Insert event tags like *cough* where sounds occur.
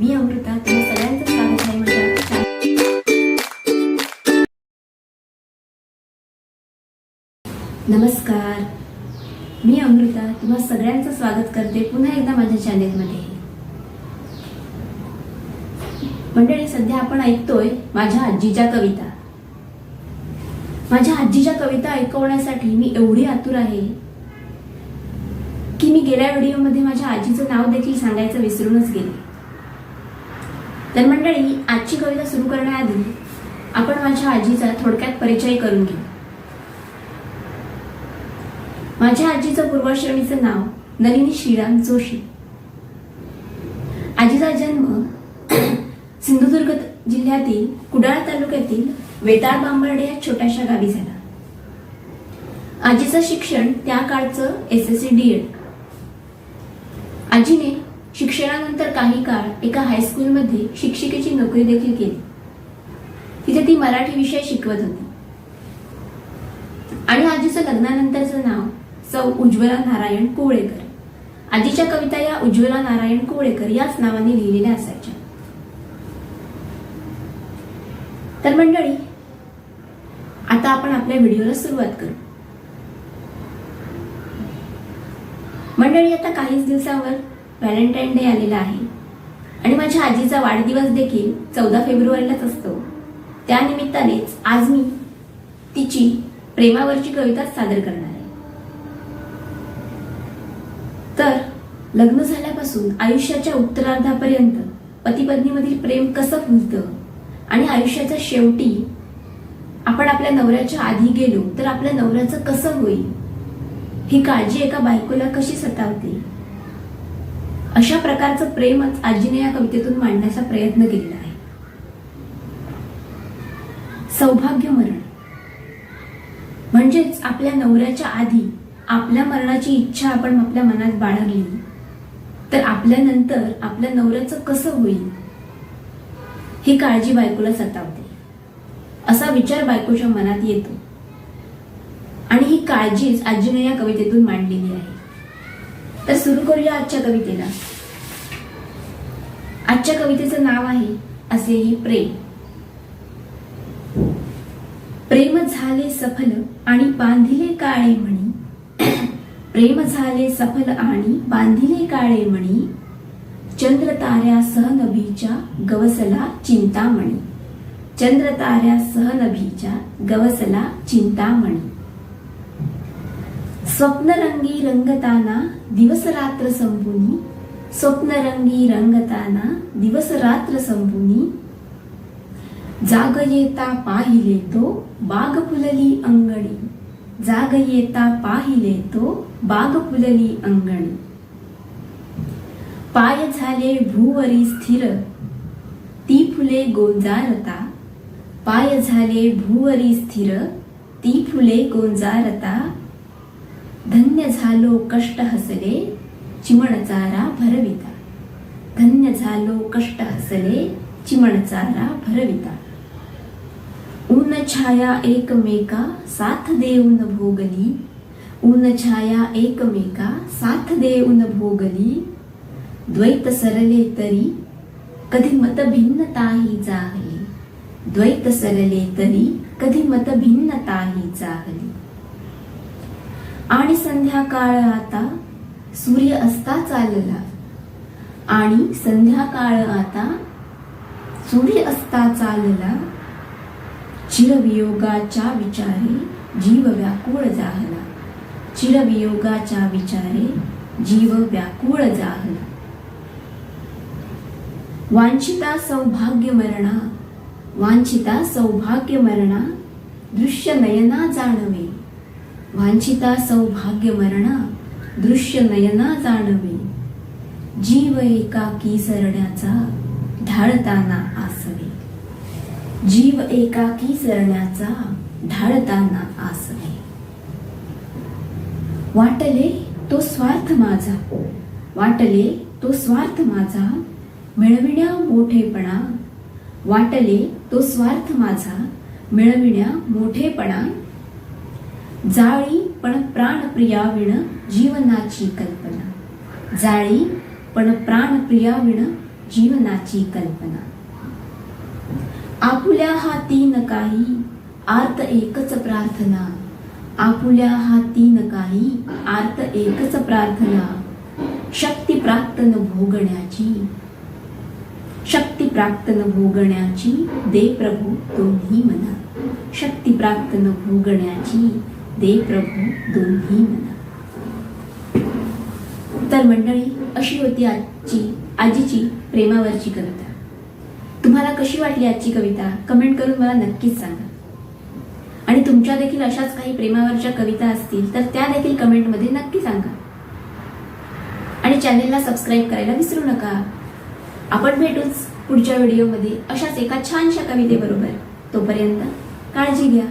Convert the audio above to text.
मी अमृता तुम्ही सगळ्यांचं स्वागत आहे माझ्या नमस्कार. मी अमृता तुम्हा सगळ्यांचं स्वागत करते पुन्हा एकदा माझ्या चॅनेलमध्ये मंडळी सध्या आपण ऐकतोय माझ्या आजीच्या कविता. माझ्या आजीच्या कविता ऐकवण्यासाठी मी एवढी आतुर आहे की मी गेल्या व्हिडिओमध्ये माझ्या आजीचं नाव देखील सांगायचं विसरूनच गेले. तर मंडळी आजची कविता सुरू करण्याआधी आपण माझ्या आजीचा थोडक्यात परिचय करून घेऊ. माझ्या आजीचं पूर्वश्रेणीचं नाव नलिनी श्रीराम जोशी. आजीचा जन्म *clears throat* सिंधुदुर्ग जिल्ह्यातील कुडाळ तालुक्यातील वेताळ बांबर्डे या छोट्याशा गावी झाला. आजीचं शिक्षण त्या काळचं S S C D Ed आजीने शिक्षणानंतर काही काळ एका हायस्कूलमध्ये शिक्षिकेची नोकरी देखील केली. तिथे ती मराठी विषय शिकवत होती. आणि आजीचं लग्नानंतरचं नाव सौ उज्ज्वला नारायण कोवळेकर आजीच्या कविता या उज्ज्वला नारायण कोवळेकर याच नावाने लिहिलेल्या असायच्या. तर मंडळी आता आपण आपल्या व्हिडिओला सुरुवात करू. मंडळी आता काहीच दिवसावर व्हॅलेंटाईन डे आलेला आहे. आणि माझ्या आजीचा वाढदिवस देखील चौदा फेब्रुवारीलाच असतो. त्यानिमित्तानेच आज मी तिची प्रेमावरची कविता सादर करणार आहे. तर लग्न झाल्यापासून आयुष्याच्या उत्तरार्धापर्यंत पती पत्नीमधील प्रेम कसं फुलतं? आणि आयुष्याच्या शेवटी आपण आपल्या नवऱ्याच्या आधी गेलो तर आपल्या नवऱ्याचं कसं होईल? ही काळजी एका बायकोला कशी सतावते? अशा प्रकारचं प्रेमच आजीने या कवितेतून मांडण्याचा प्रयत्न केलेला आहे. सौभाग्य मरण. म्हणजेच आपल्या नवऱ्याच्या आधी आपल्या मरणाची इच्छा आपण आपल्या मनात बाळगली तर आपल्यानंतर आपल्या नवऱ्याचं कसं होईल ही काळजी बायकोला सतावते. असा विचार बायकोच्या मनात येतो. आणि ही काळजीच आजीने या कवितेतून मांडलेली आहे. तर सुरू करूया आजच्या कवितेला. आजच्या कवितेचं नाव आहे असेही प्रेम. प्रेम झाले सफल आणि बांधिले काळे म्हणी प्रेम झाले सफल आणि बांधिले काळे म्हणी चंद्र ताऱ्या सहनभीच्या गवसला चिंतामणी. चंद्र ताऱ्या सहनभीच्या गवसला चिंतामणी. स्वप्नरंगी रंगताना दिवस रात्र संपुनी स्वप्नरंगी रंगताना दिवस रात्र संपुनी जाग येता पाहिले तो बाग फुलली अंगणी जाग येता पाहिले तो बाग फुलली अंगणी पाय झाले भूवरी स्थिर ती फुले गोंजारता पाय झाले भूवरी स्थिर ती फुले गोंजारता धन्य झालो कष्ट हसले चिमणचारा भरविता धन्य झालो कष्ट हसले चिमणचारा भरविता ऊन छाया एकमेका साथ देऊन भोगली ऊन छाया एकमेका साथ देऊन भोगली द्वैत सरले तरी कधी मतभिन्नताही जागली द्वैत सरले तरी कधी मतभिन्नताही जागली आणि संध्याकाळ आता सूर्य असता चालला. आणि संध्याकाळ आता सूर्य असता चालला. चिरवियोगाच्या विचारे जीव व्याकुळ जाहला. चिरवियोगाच्या विचारे जीव व्याकुळ जाहला. वांछिता सौभाग्य मरणा वांछिता सौभाग्य मरणा दृश्य नयना जाणवे. वांछिता सौभाग्य मरणा दृश्य नयना जाणवे. जीव एकाकी सरण्याचा ढाळताना आसवे. जीव एकाकी सरण्याचा ढाळताना आसवे. वाटले तो स्वार्थ माझा. वाटले तो स्वार्थ माझा. मिळविण्या मोठेपणा. वाटले तो स्वार्थ माझा. मिळविण्या मोठेपणा. जाळी पण प्राणप्रियाविण जीवनाची कल्पना. जाळी पण प्राणप्रियाविण जीवनाची कल्पना. आपुल्या हाती न काही आर्त एकच प्रार्थना. आपुल्या हाती न काही आर्त एकच प्रार्थना. शक्ती प्राप्त न भोगण्याची. शक्ती प्राप्त न भोगण्याची दे प्रभू दोन्ही मना. शक्ती प्राप्त न भोगण्याची दे प्रभू दोन्ही मला. तर मंडळी अशी होती आजची आजीची प्रेमावरची कविता. तुम्हाला कशी वाटली आजची कविता? कमेंट करून मला नक्कीच सांगा. आणि तुमच्या देखील अशाच काही प्रेमावरच्या कविता असतील तर त्या देखील कमेंटमध्ये नक्की सांगा. आणि चॅनेलला सबस्क्राईब करायला विसरू नका. आपण भेटूच पुढच्या व्हिडिओमध्ये अशाच एका छानशा कवितेबरोबर. तोपर्यंत काळजी घ्या.